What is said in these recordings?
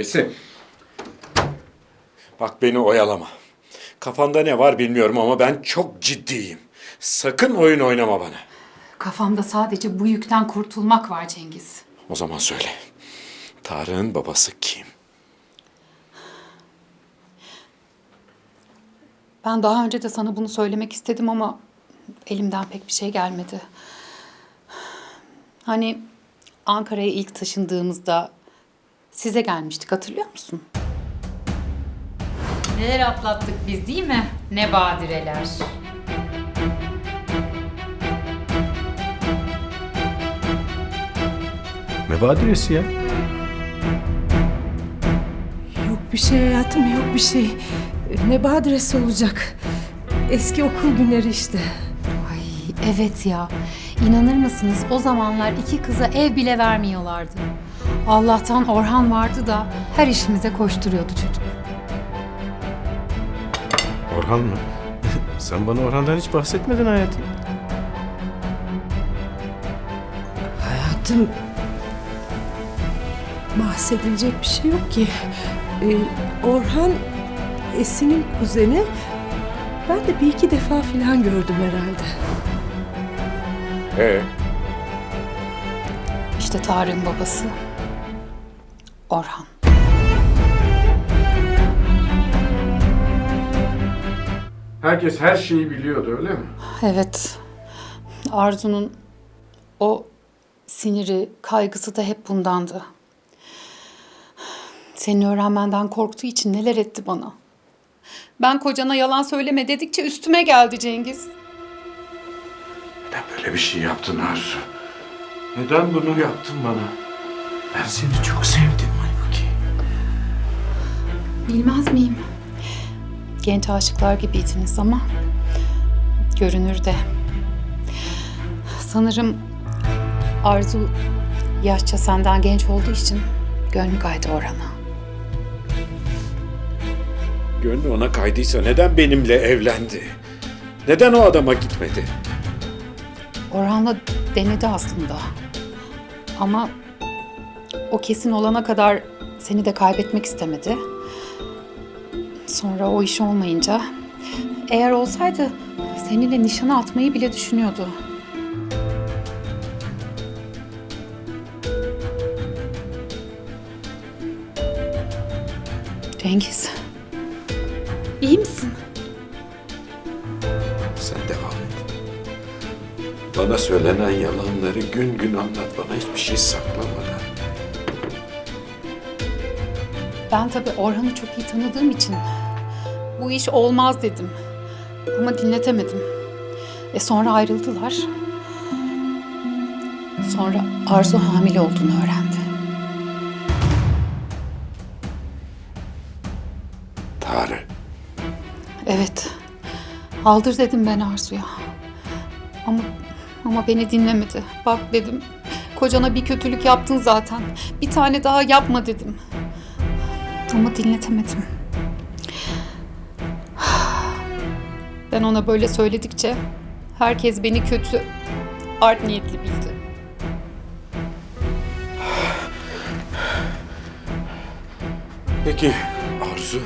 Esin. Bak beni oyalama. Kafanda ne var bilmiyorum ama ben çok ciddiyim. Sakın oyun oynama bana. Kafamda sadece bu yükten kurtulmak var Cengiz. O zaman söyle. Tarık'ın babası kim? Ben daha önce de sana bunu söylemek istedim ama elimden pek bir şey gelmedi. Hani Ankara'ya ilk taşındığımızda size gelmiştik hatırlıyor musun? Neler atlattık biz değil mi? Ne badireler. Ne badiresi ya? Yok bir şey hayatım yok bir şey. Ne badiresi olacak? Eski okul günleri işte. Ay evet ya. İnanır mısınız o zamanlar iki kıza ev bile vermiyorlardı. Allah'tan Orhan vardı da her işimize koşturuyordu çocuk. Orhan mı? Sen bana Orhan'dan hiç bahsetmedin hayatım. Hayatım bahsedilecek bir şey yok ki. Ee, Orhan Esin'in kuzeni. Ben de bir iki defa filan gördüm herhalde. Ee, İşte Tarık'ın babası. Orhan. herkes her şeyi biliyordu öyle mi? Evet. Arzu'nun o siniri, kaygısı da hep bundandı. Seni öğrenmenden korktuğu için neler etti bana. Ben kocana yalan söyleme dedikçe üstüme geldi Cengiz. Neden böyle bir şey yaptın Arzu? Neden bunu yaptın bana? Ben seni çok sevdim Genç aşıklar gibiydiniz ama görünürde. Sanırım Arzu yaşça senden genç olduğu için gönlü kaydı Orhan'a. Gönlü ona kaydıysa neden benimle evlendi? Neden o adama gitmedi? Orhan'la denedi aslında. Ama o kesin olana kadar seni de kaybetmek istemedi. Sonra o iş olmayınca eğer olsaydı seninle nişana atmayı bile düşünüyordu. Cengiz. iyi misin? Sen devam et. Bana söylenen yalanları gün gün anlat bana hiçbir şey saklamadan. Ben tabii Orhan'ı çok iyi tanıdığım için bu iş olmaz dedim. Ama dinletemedim. E sonra ayrıldılar. Sonra Arzu hamile olduğunu öğrendi. Tarık. Evet. Aldır dedim ben Arzu'ya. Ama ama beni dinlemedi. Bak dedim. Kocana bir kötülük yaptın zaten. Bir tane daha yapma dedim. Ama dinletemedim. Ben ona böyle söyledikçe herkes beni kötü, art niyetli bildi. Peki Arzu,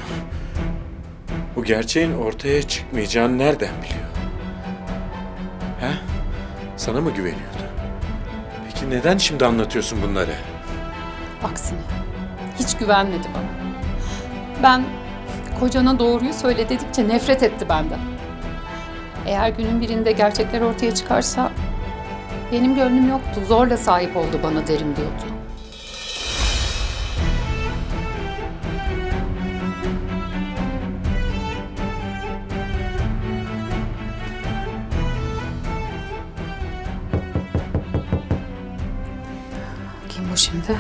bu gerçeğin ortaya çıkmayacağını nereden biliyor? He? Sana mı güveniyordu? Peki neden şimdi anlatıyorsun bunları? Aksine hiç güvenmedi bana. Ben kocana doğruyu söyle dedikçe nefret etti benden. Eğer günün birinde gerçekler ortaya çıkarsa benim gönlüm yoktu. Zorla sahip oldu bana derim diyordu. Kim bu şimdi?